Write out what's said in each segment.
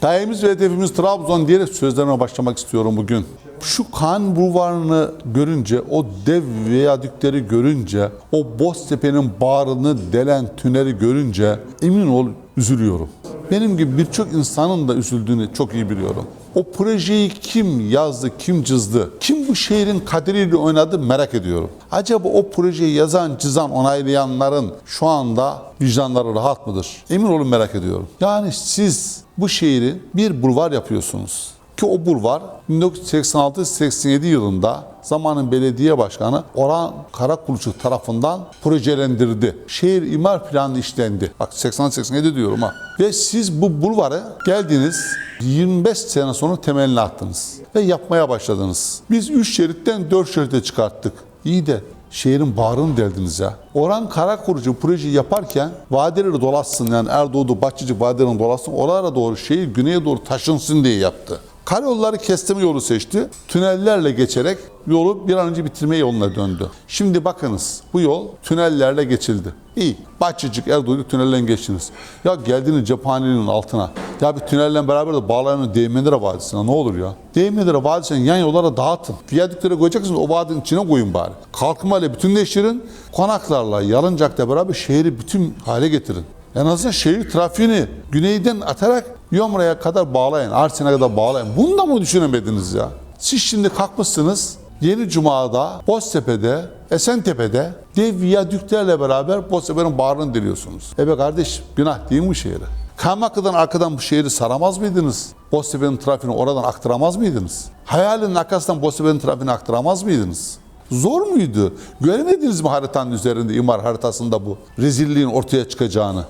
Gayemiz ve hedefimiz Trabzon diyerek sözlerime başlamak istiyorum bugün. Şu kan bulvarını görünce, o dev viyadükleri görünce, o Boztepe'nin bağrını delen tüneli görünce emin ol üzülüyorum. Benim gibi birçok insanın da üzüldüğünü çok iyi biliyorum. O projeyi kim yazdı, kim cızdı, kim bu şehrin kaderiyle oynadı merak ediyorum. Acaba o projeyi yazan, çizen, onaylayanların şu anda vicdanları rahat mıdır? Emin olun merak ediyorum. Yani siz bu şehri bir bulvar yapıyorsunuz. Ki o bulvar 1986-87 yılında zamanın belediye başkanı Orhan Karakuluçuk tarafından projelendirdi. Şehir imar planı işlendi. Bak 80-87 diyorum ha. Ve siz bu bulvarı geldiniz 25 sene sonra temelini attınız. Ve yapmaya başladınız. Biz 3 şeritten 4 şerite çıkarttık. İyi de şehrin bağrını deldiniz ya. Orhan Karakurucu projeyi yaparken vadileri dolaşsın yani Erdoğdu, Bahçıcı vadilerini dolaşsın. Oralara doğru şehir güneye doğru taşınsın diye yaptı. Karayolları kestirme yolu seçti. Tünellerle geçerek yolu bir an önce bitirme yoluna döndü. Şimdi bakınız bu yol tünellerle geçildi. İyi. Bahçecik Erdoğdu tünelden geçtiniz. Ya geldiniz cephanenin altına. Ya bir tünelle beraber de bağlayanın Değmenlere Vadisi'ne ne olur ya. Değmenlere Vadisi'ne yan yollara dağıtın. Viyadüklere koyacaksınız o vadinin içine koyun bari. Kalkınmayla bütünleştirin. Konaklarla, yalıncakla beraber şehri bütün hale getirin. En azından şehir trafiğini güneyden atarak Yomra'ya kadar bağlayın, Arsin'e kadar bağlayın. Bunu da mı düşünemediniz ya? Siz şimdi kalkmışsınız Yeni Cuma'da, Boztepe'de, Esentepe'de dev viyadüklerle beraber Boztepe'nin bağrını deliyorsunuz. E be kardeş günah değil mi bu şehri? Kaymaklı'dan arkadan bu şehri saramaz mıydınız? Boztepe'nin trafiğini oradan aktaramaz mıydınız? Hayalinin arkasından Boztepe'nin trafiğini aktaramaz mıydınız? Zor muydu? Göremediniz mi haritanın üzerinde, imar haritasında bu rezilliğin ortaya çıkacağını?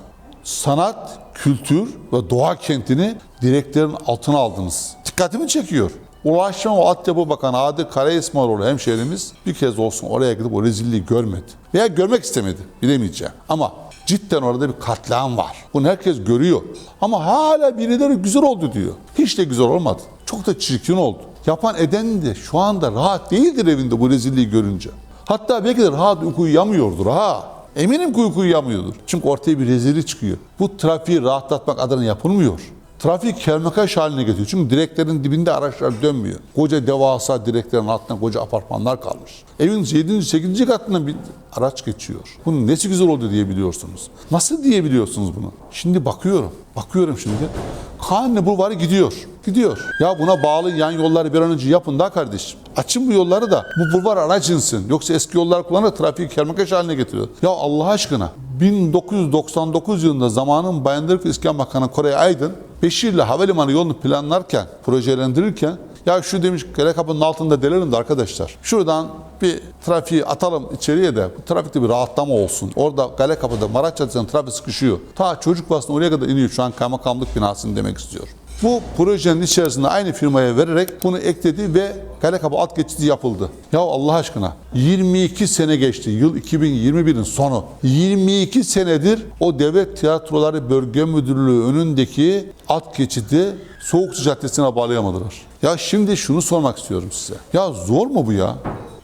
Sanat, kültür ve doğa kentini direklerin altına aldınız. Dikkatimi çekiyor. Ulaştırma ve Altyapı Bakanı Adi Karaismaroğlu hemşehrimiz bir kez olsun oraya gidip o rezilliği görmedi. Veya görmek istemedi, bilemeyeceğim. Ama cidden orada bir katliam var. Bunu herkes görüyor. Ama hala birileri güzel oldu diyor. Hiç de güzel olmadı. Çok da çirkin oldu. Yapan eden de şu anda rahat değildir evinde bu rezilliği görünce. Hatta belki de rahat uyuyamıyordur ha. Eminim ki uyku uyuyamıyordur. Çünkü ortaya bir rezillik çıkıyor. Bu trafiği rahatlatmak adına yapılmıyor. Trafik kermekaş haline getiriyor. Çünkü direklerin dibinde araçlar dönmüyor. Koca devasa direklerin altında koca apartmanlar kalmış. Evin 7. 8. katından bir araç geçiyor. Bunun nesi güzel oldu diyebiliyorsunuz. Nasıl diyebiliyorsunuz bunu? Şimdi bakıyorum. Bakıyorum şimdi. Kanuni Bulvarı gidiyor. Gidiyor. Ya buna bağlı yan yolları bir an önce yapın da kardeşim. Açın bu yolları da bu bulvar araç insin. Yoksa eski yollar kullanarak trafiği kermekaş haline getiriyor. Ya Allah aşkına 1999 yılında zamanın Bayındırlık ve İskan Bakanı Koray Aydın Beşirli Havalimanı yolunu planlarken, projelendirirken ya şu demiş kale kapının altında delelim de arkadaşlar. Şuradan bir trafiği atalım içeriye de bu trafikte bir rahatlama olsun. Orada kale kapıda Maraş Caddesi'nde trafik sıkışıyor. Ta çocuk basını oraya kadar iniyor şu an kaymakamlık binasını demek istiyor. Bu projenin içerisinde aynı firmaya vererek bunu ekledi ve Kalekapı alt geçidi yapıldı. Ya Allah aşkına 22 sene geçti. Yıl 2021'in sonu. 22 senedir o Devlet Tiyatroları Bölge Müdürlüğü önündeki alt geçidi Soğukçu Caddesi'ne bağlayamadılar. Ya şimdi şunu sormak istiyorum size. Ya zor mu bu ya?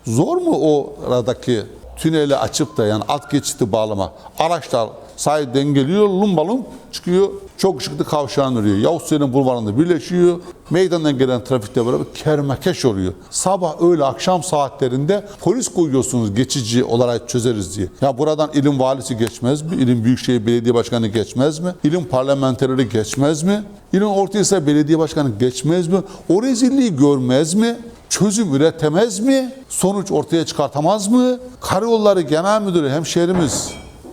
Zor mu o aradaki tüneli açıp da yani alt geçidi bağlama? Araçlar sahilden geliyor, lumbalum çıkıyor. Çok ışıklı kavşağın örüyor. Yavuz Selim bulvarında birleşiyor. Meydandan gelen trafikte beraber kermekeş oluyor. Sabah öğle akşam saatlerinde polis koyuyorsunuz geçici olarak çözeriz diye. Ya buradan ilim valisi geçmez mi? İlim Büyükşehir Belediye Başkanı geçmez mi? İlim parlamenterleri geçmez mi? İlim Ortahisar Belediye Başkanı geçmez mi? O rezilliği görmez mi? çözüm üretemez mi? Sonuç ortaya çıkartamaz mı? Karayolları Genel Müdürü hemşehrimiz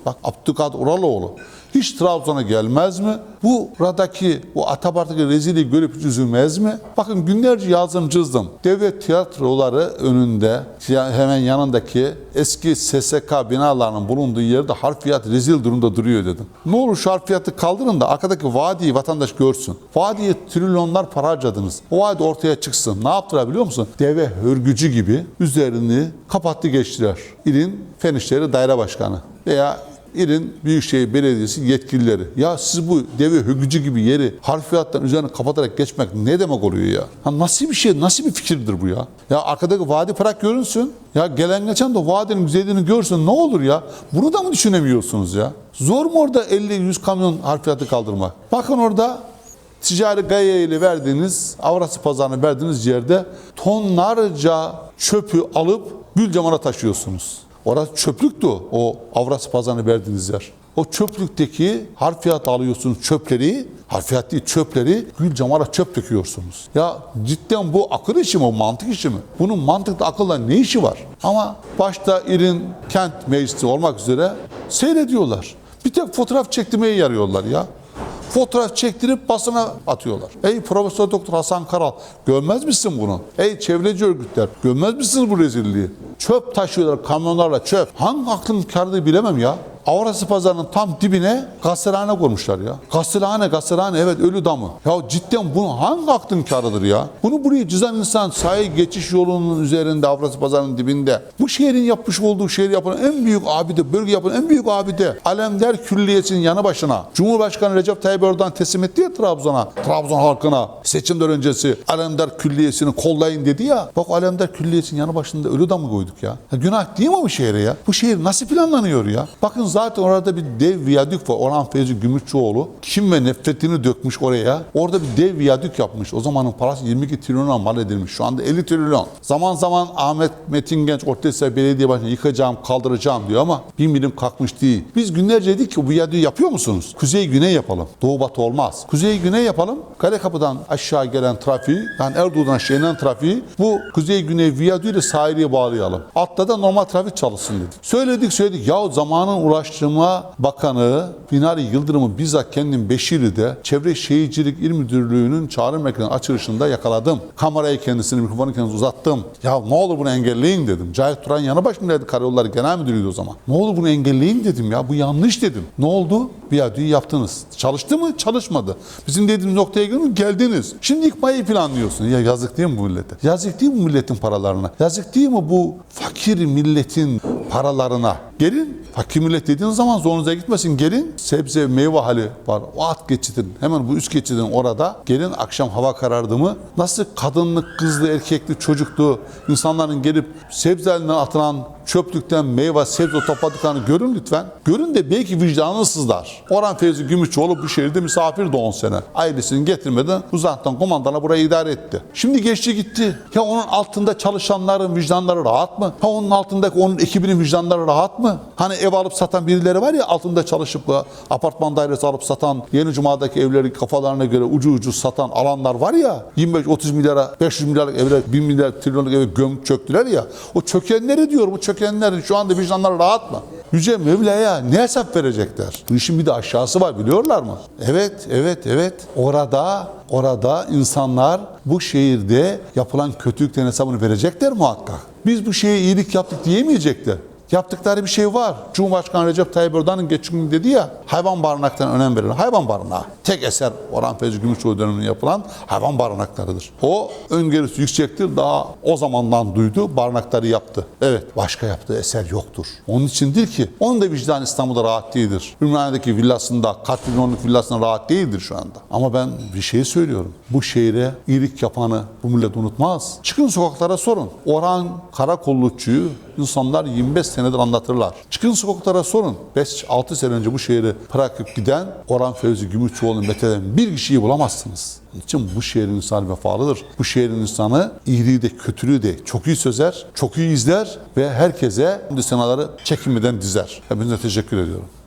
bak Abdülkadir Uraloğlu hiç Trabzon'a gelmez mi? Bu radaki, bu Atabart'taki rezilliği görüp üzülmez mi? Bakın günlerce yazdım çizdim. Devlet tiyatroları önünde hemen yanındaki eski SSK binalarının bulunduğu yerde harfiyat rezil durumda duruyor dedim. Ne olur şu harfiyatı kaldırın da arkadaki vadiyi vatandaş görsün. Vadiye trilyonlar para harcadınız. O vadi ortaya çıksın. Ne yaptılar biliyor musun? Deve hörgücü gibi üzerini kapattı geçtiler. İlin Fen İşleri Daire Başkanı veya İlin Büyükşehir Belediyesi yetkilileri. Ya siz bu deve hügücü gibi yeri harfiyattan üzerine kapatarak geçmek ne demek oluyor ya? Ha nasıl bir şey, nasıl bir fikirdir bu ya? Ya arkadaki vadi bırak görünsün. Ya gelen geçen de vadinin güzelliğini görsün ne olur ya? Bunu da mı düşünemiyorsunuz ya? Zor mu orada 50-100 kamyon harfiyatı kaldırmak? Bakın orada ticari gaye ile verdiğiniz, Avrasya pazarına verdiğiniz yerde tonlarca çöpü alıp Gülcemal'a taşıyorsunuz. Orası çöplüktü o, Avrasya pazarına verdiğiniz yer. O çöplükteki harfiyat alıyorsunuz çöpleri, harfiyat değil çöpleri Gülcemal'a çöp döküyorsunuz. Ya cidden bu akıl işi mi, mantık işi mi? Bunun mantıklı akılla ne işi var? Ama başta İrin kent meclisi olmak üzere seyrediyorlar. Bir tek fotoğraf çektirmeye yarıyorlar ya. Fotoğraf çektirip basına atıyorlar. Ey Profesör Doktor Hasan Karal görmez misin bunu? Ey çevreci örgütler görmez misiniz bu rezilliği? Çöp taşıyorlar kamyonlarla çöp. Hangi aklın kardığı bilemem ya. Avrasya pazarının tam dibine gazetehane kurmuşlar ya. Gazetehane, gazetehane evet ölü damı. Ya cidden bunu hangi aklın karıdır ya? Bunu buraya çizen insan sahil geçiş yolunun üzerinde Avrasya pazarının dibinde. Bu şehrin yapmış olduğu şehir yapılan en büyük abide, bölge yapılan en büyük abide. Alemdar Külliyesi'nin yanı başına. Cumhurbaşkanı Recep Tayyip Erdoğan teslim etti ya Trabzon'a. Trabzon halkına seçimden öncesi Alemdar Külliyesi'ni kollayın dedi ya. Bak Alemdar Külliyesi'nin yanı başında ölü damı koyduk ya. ya. Günah değil mi bu şehre ya? Bu şehir nasıl planlanıyor ya? Bakın zaten orada bir dev viyadük var. Orhan Feyzi Gümüşçüoğlu. Kim ve nefretini dökmüş oraya. Orada bir dev viyadük yapmış. O zamanın parası 22 trilyona mal edilmiş. Şu anda 50 trilyon. Zaman zaman Ahmet Metin Genç Ortaköy Belediye Başkanı yıkacağım, kaldıracağım diyor ama bir milim kalkmış değil. Biz günlerce dedik ki bu viyadüğü yapıyor musunuz? Kuzey güney yapalım. Doğu batı olmaz. Kuzey güney yapalım. Karekapı'dan aşağı gelen trafiği, yani Erdoğan'dan inen trafiği bu kuzey güney viyadüğüyle sahiliye bağlayalım. Altta da normal trafik çalışsın dedik. Söyledik söyledik. Ya zamanın Ulaştırma Bakanı Binali Yıldırım'ı bizzat kendim Beşiri'de Çevre Şehircilik İl Müdürlüğü'nün çağrı mekanı açılışında yakaladım. Kamerayı kendisine, mikrofonu kendisine uzattım. Ya ne olur bunu engelleyin dedim. Cahit Turan yanı başındaydı Karayolları Genel Müdürüydü o zaman. Ne olur bunu engelleyin dedim ya. Bu yanlış dedim. Ne oldu? Viyadüğü yaptınız. Çalıştı mı? Çalışmadı. Bizim dediğimiz noktaya gelin geldiniz. Şimdi yıkmayı planlıyorsun. Ya yazık değil mi bu millete? Yazık değil mi milletin paralarına? Yazık değil mi bu fakir milletin paralarına? Gelin fakir millet dediğiniz zaman zorunuza gitmesin. Gelin sebze meyve hali var. O geçidin hemen bu üst geçidin orada. Gelin akşam hava karardı mı nasıl kadınlık, kızlı, erkekli, çocuklu insanların gelip sebze haline atılan çöplükten meyve, sebze topladıklarını görün lütfen. Görün de belki vicdanınız sızlar. Orhan Feyzi Gümüşçoğlu bu şehirde misafirdi 10 sene. Ailesini getirmeden uzaktan komandana burayı idare etti. Şimdi geçti gitti. Ya onun altında çalışanların vicdanları rahat mı? Ha onun altındaki onun ekibinin vicdanları rahat mı? Hani ev alıp satan birileri var ya altında çalışıp apartman dairesi alıp satan, yeni cumadaki evleri kafalarına göre ucu ucu satan alanlar var ya 25-30 milyara, 500 milyarlık evler, 1 milyar trilyonluk eve göm çöktüler ya. O çökenleri diyor bu çökenlerin şu anda vicdanları rahat mı? Yüce Mevla'ya ne hesap verecekler? Bu işin bir de aşağısı var biliyorlar mı? Evet, evet, evet. Orada, orada insanlar bu şehirde yapılan kötülüklerin hesabını verecekler muhakkak. Biz bu şeye iyilik yaptık diyemeyecekler. Yaptıkları bir şey var. Cumhurbaşkanı Recep Tayyip Erdoğan'ın geçen gün dedi ya hayvan barınaklarına önem verin. Hayvan barınağı. Tek eser Orhan Feyzi Gümüşçoğlu döneminde yapılan hayvan barınaklarıdır. O öngörüsü yüksektir. Daha o zamandan duydu. Barınakları yaptı. Evet başka yaptığı eser yoktur. Onun içindir ki onun da vicdan İstanbul'da rahat değildir. Ümraniye'deki villasında, kaç milyonluk villasında rahat değildir şu anda. Ama ben bir şey söylüyorum. Bu şehre iyilik yapanı bu millet unutmaz. Çıkın sokaklara sorun. Orhan Karakollukçu'yu insanlar 25 senedir anlatırlar. Çıkın sokaklara sorun. 5-6 sene önce bu şehri bırakıp giden Orhan Fevzi Gümüşçuoğlu'nun metheden bir kişiyi bulamazsınız. Onun için bu şehrin insanı vefalıdır. Bu şehrin insanı iyiliği de kötülüğü de çok iyi sözer, çok iyi izler ve herkese bu senaları çekinmeden dizer. Hepinize teşekkür ediyorum.